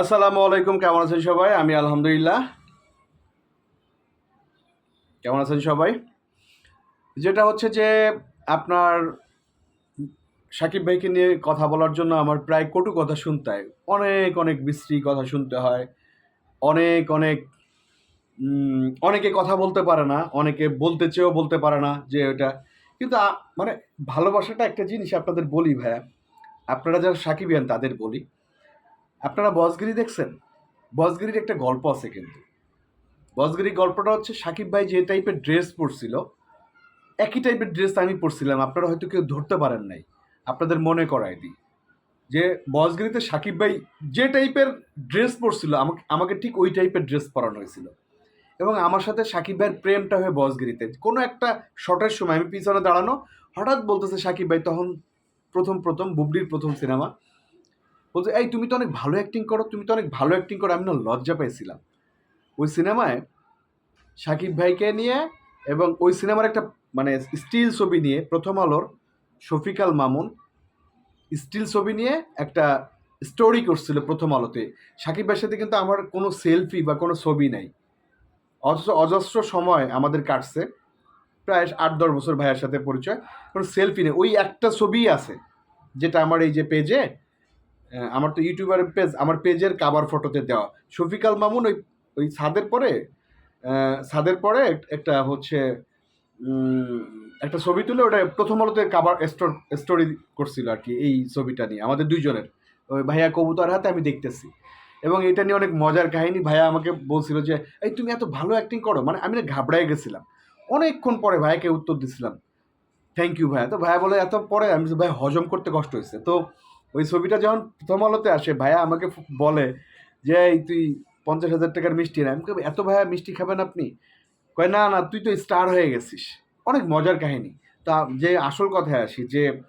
আসসালামু আলাইকুম, কেমন আছেন সবাই? আমি আলহামদুলিল্লাহ। কেমন আছেন সবাই? যেটা হচ্ছে যে, আপনার সাকিব ভাইকে নিয়ে কথা বলার জন্য আমার প্রায় কটু কথা শুনতে হয়। অনেক অনেক বিশ্রী কথা শুনতে হয়। অনেক অনেক অনেকে কথা বলতে পারে না, অনেকে বলতে চেয়েও বলতে পারে না যে ওটা কিন্তু মানে ভালোবাসাটা একটা জিনিস আপনাদের বলি ভাইয়া। আপনারা যারা সাকিবিয়ান, তাদের বলি। আপনারা বসগিরি দেখছেন? বসগিরির একটা গল্প আছে কিন্তু। বসগিরি গল্পটা হচ্ছে, সাকিব ভাই যে টাইপের ড্রেস পরছিল, একই টাইপের ড্রেস আমি পরছিলাম, আপনারা হয়তো কেউ ধরতে পারেন নাই। আপনাদের মনে করায় দিই। যে বসগিরিতে সাকিব ভাই যে টাইপের ড্রেস পরছিল, আমাকে আমাকে ঠিক ওই টাইপের ড্রেস পরানো হয়েছিল। এবং আমার সাথে সাকিব ভাইয়ের প্রেমটা হয়ে বসগিরিতে। কোনো একটা শটের সময় আমি পিছনে দাঁড়ানো, হঠাৎ বলতেছে সাকিব ভাই, তখন প্রথম প্রথম, বুবলির প্রথম সিনেমা বলছে, এই, তুমি তো অনেক ভালো অ্যাক্টিং করো, তুমি তো অনেক ভালো অ্যাক্টিং করো। আমি না লজ্জা পেয়েছিলাম ওই সিনেমায় সাকিব ভাইকে নিয়ে এবং ওই সিনেমার একটা মানে স্টিল ছবি নিয়ে, প্রথম আলোর শফিকাল মামুন স্টিল ছবি নিয়ে একটা স্টোরি করছিল প্রথম আলোতে। সাকিব ভাইয়ের সাথে কিন্তু আমার কোনো সেলফি বা কোনো ছবি নাই। অথচ অজস্র সময় আমাদের কাটছে। প্রায় আট, দশ বছর ভাইয়ের সাথে পরিচয়। কোনো সেলফি নেই। ওই একটা ছবিই আছে, যেটা আমার এই যে পেজে আমার তো ইউটিউবার পেজ, আমার পেজের কাবার ফটোতে দেওয়া। শফিকাল মামুন ওই ওই ছাদের পরে ছাদের পরে একটা হচ্ছে একটা ছবি তুলে ওটা প্রথম আলোতে কাভার স্টোরি করছিল আর কি এই ছবিটা নিয়ে, আমাদের দুইজনের। ওই ভাইয়া কবুতর হাতে আমি দেখতেছি। এবং এটা নিয়ে অনেক মজার কাহিনী, ভাইয়া আমাকে বলছিল যে, এই তুমি এত ভালো অ্যাক্টিং করো। মানে আমি না ঘাবড়ায় গেছিলাম। অনেকক্ষণ পরে ভাইয়াকে উত্তর দিছিলাম থ্যাংক ইউ ভাইয়া। তো ভাইয়া বলে, এত পরে? আমি ভাই, হজম করতে কষ্ট হয়েছে। তো ওই ছবিটা যখন প্রথম আলোতে আসে, ভাইয়া আমাকে বলে যে, এই তুই পঞ্চাশ হাজার টাকার মিষ্টি না আমি এত ভাইয়া মিষ্টি খাবেন আপনি? কয়, না না, তুই তো স্টার হয়ে গেছিস। অনেক মজার কাহিনী। তা যে আসল কথায় আসি যে,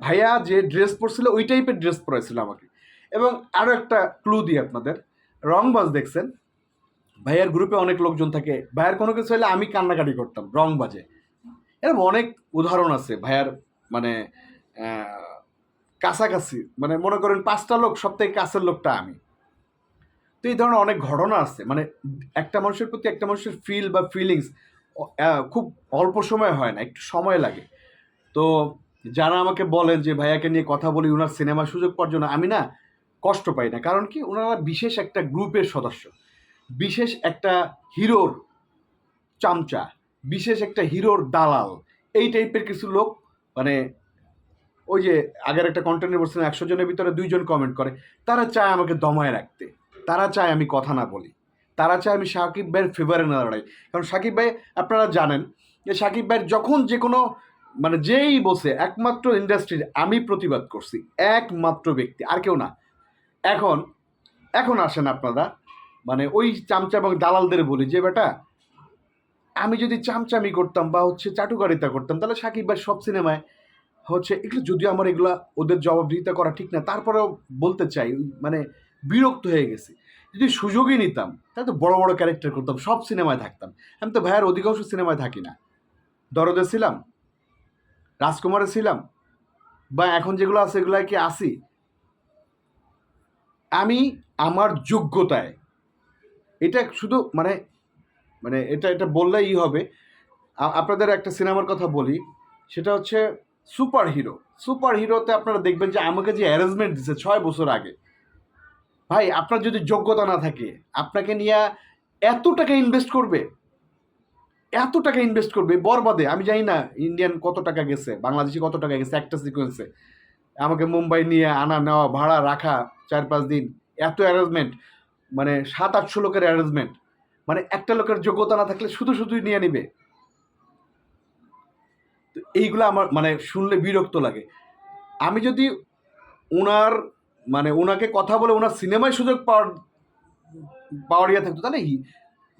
ভাইয়া যে ড্রেস পরছিল, ওই টাইপের ড্রেস পরেছিল আমাকে। এবং আরও একটা ক্লু দিই আপনাদের। রংবাজ দেখছেন? ভাইয়ার গ্রুপে অনেক লোকজন থাকে। ভাইয়ার কোনো কিছু হলে আমি কান্নাকাটি করতাম রং বাজে। এরকম অনেক উদাহরণ আছে ভাইয়ার মানে কাছাকাছি মানে মনে করেন পাঁচটা লোক সব থেকে কাছের লোকটা আমি। তো এই ধরনের অনেক ঘটনা আছে মানে একটা মানুষের প্রতি একটা মানুষের ফিল বা ফিলিংস খুব অল্প সময় হয় না, একটু সময় লাগে। তো যারা আমাকে বলেন যে, ভাইয়াকে নিয়ে কথা বলি ওনার সিনেমা সুযোগ পাওয়ার জন্য, আমি না কষ্ট পাই না। কারণ কি? ওনারা বিশেষ একটা গ্রুপের সদস্য, বিশেষ একটা হিরোর চামচা, বিশেষ একটা হিরোর দালাল, এই টাইপের কিছু লোক মানে ওই যে আগের একটা কন্টেন্টে বলছিলাম, একশো জনের ভিতরে দুইজন কমেন্ট করে, তারা চায় আমাকে দমায় রাখতে। তারা চায় আমি কথা না বলি। তারা চায় আমি সাকিব ভাইয়ের ফেভারে না দাঁড়াই। কারণ সাকিব ভাই, আপনারা জানেন যে সাকিব ভাইয়ের যখন যে কোনো মানে যেই বসে, একমাত্র ইন্ডাস্ট্রির আমি প্রতিবাদ করছি, একমাত্র ব্যক্তি, আর কেউ না। এখন এখন আসেন আপনারা মানে ওই চামচা এবং দালালদের বলি যে, বেটা, আমি যদি চামচামি করতাম বা হচ্ছে চাটুকারিতা করতাম, তাহলে সাকিব ভাই সব সিনেমায় হচ্ছে এগুলো যদিও আমার এগুলা ওদের জবাবদিহিতা করা ঠিক না, তারপরেও বলতে চাই মানে বিরক্ত হয়ে গেছি। যদি সুযোগই নিতাম, তাহলে তো বড় বড় ক্যারেক্টার করতাম, সব সিনেমায় থাকতাম। আমি তো ভাইয়ের অধিকাংশ সিনেমায় থাকি না। দরদে ছিলাম, রাজকুমারে ছিলাম, বা এখন যেগুলো আছে এগুলায় কি আসি? আমি আমার যোগ্যতায়, এটা শুধু মানে মানে এটা এটা বললেই হবে। আপনাদের একটা সিনেমার কথা বলি, সেটা হচ্ছে সুপার হিরো সুপার হিরোতে আপনারা দেখবেন যে আমাকে যে অ্যারেঞ্জমেন্ট দিছে ছয় বছর আগে, ভাই আপনার যদি যোগ্যতা না থাকে, আপনাকে নিয়ে এত টাকা ইনভেস্ট করবে, এত টাকা ইনভেস্ট করবে, বরবাদে, আমি জানি না ইন্ডিয়ান কত টাকা গেছে, বাংলাদেশে কত টাকা গেছে, একটা সিকোয়েন্সে আমাকে মুম্বাই নিয়ে আনা, নেওয়া, ভাড়া, রাখা চার পাঁচ দিন, এত অ্যারেঞ্জমেন্ট মানে সাত আটশো লোকের অ্যারেঞ্জমেন্ট মানে একটা লোকের যোগ্যতা না থাকলে শুধু শুধুই নিয়ে নিবে। এইগুলো আমার মানে শুনলে বিরক্ত লাগে। আমি যদি ওনার মানে ওনাকে কথা বলে ওনার সিনেমায় সুযোগ পাওয়ার পাওয়ার ইয়ে থাকতো, তাহলে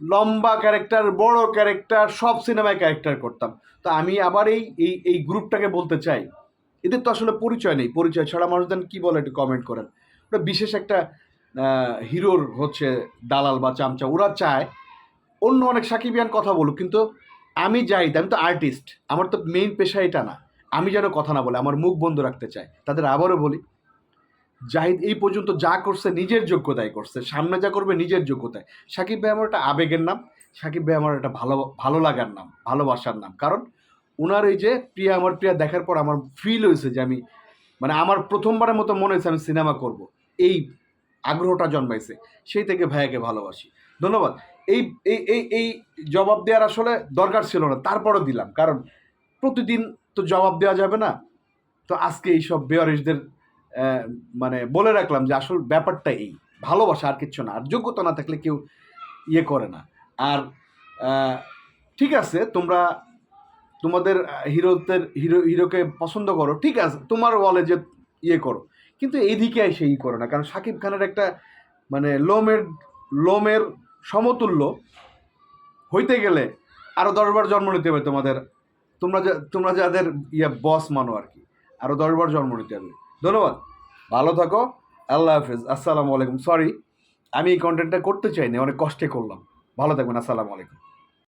লম্বা ক্যারেক্টার বড় ক্যারেক্টার সব সিনেমায় ক্যারেক্টার করতাম। তো আমি আবার এই এই এই গ্রুপটাকে বলতে চাই। এদের তো আসলে পরিচয় নেই। পরিচয় ছাড়া মানুষজন কি বলে একটু কমেন্ট করেন। ওটা বিশেষ একটা হিরোর হচ্ছে দালাল বা চামচা। ওরা চায়, অন্য অনেক সাকিবিয়ান কথা বলুক, কিন্তু আমি যাই, আমি তো আর্টিস্ট আমার তো মেইন পেশা এটা না। আমি যেন কথা না বলে, আমার মুখ বন্ধ রাখতে চাই। তাদের আবারও বলি, জাহিদ এই পর্যন্ত যা করছে নিজের যোগ্যতায় করছে, সামনে যা করবে নিজের যোগ্যতায়। সাকিব ভাই আমার একটা আবেগের নাম, সাকিব ভাই আমার একটা ভালো ভালো লাগার নাম, ভালোবাসার নাম। কারণ ওনার এই যে প্রিয়া, আমার প্রিয়া দেখার পর আমার ফিল হয়েছে যে আমি মানে আমার প্রথমবারের মতো মনে হয়েছে আমি সিনেমা করব। এই আগ্রহটা জন্মাইছে। সেই থেকে ভাইয়াকে ভালোবাসি। ধন্যবাদ। এই এই এই জবাব দেওয়ার আসলে দরকার ছিল না, তারপরও দিলাম। কারণ প্রতিদিন তো জবাব দেওয়া যাবে না। তো আজকে এইসব বেয়ারিশদের মানে বলে রাখলাম যে আসল ব্যাপারটা এই, ভালোবাসা আর কিচ্ছু না, আর যোগ্যতা না থাকলে কেউ ইয়ে করে না। আর ঠিক আছে, তোমরা তোমাদের হিরোদের, হিরো, হিরোকে পছন্দ করো, ঠিক আছে, তোমার বলে যে ইয়ে করো। কিন্তু এইদিকে এসে ই করো না, কারণ শাকিব খানের একটা মানে লোমের লোমের সমতুল্য হইতে গেলে আরও দশবার জন্ম নিতে হবে তোমাদের। তোমরা তোমরা যাদের ইয়ে বস মানো আর কি আরও দশবার জন্ম নিতে হবে। ধন্যবাদ। ভালো থাকো। আল্লাহ হাফিজ। আসসালামু আলাইকুম। সরি আমি এই কন্টেন্টটা করতে চাইনি, অনেক কষ্টে করলাম। ভালো থাকবেন। আসসালামু আলাইকুম।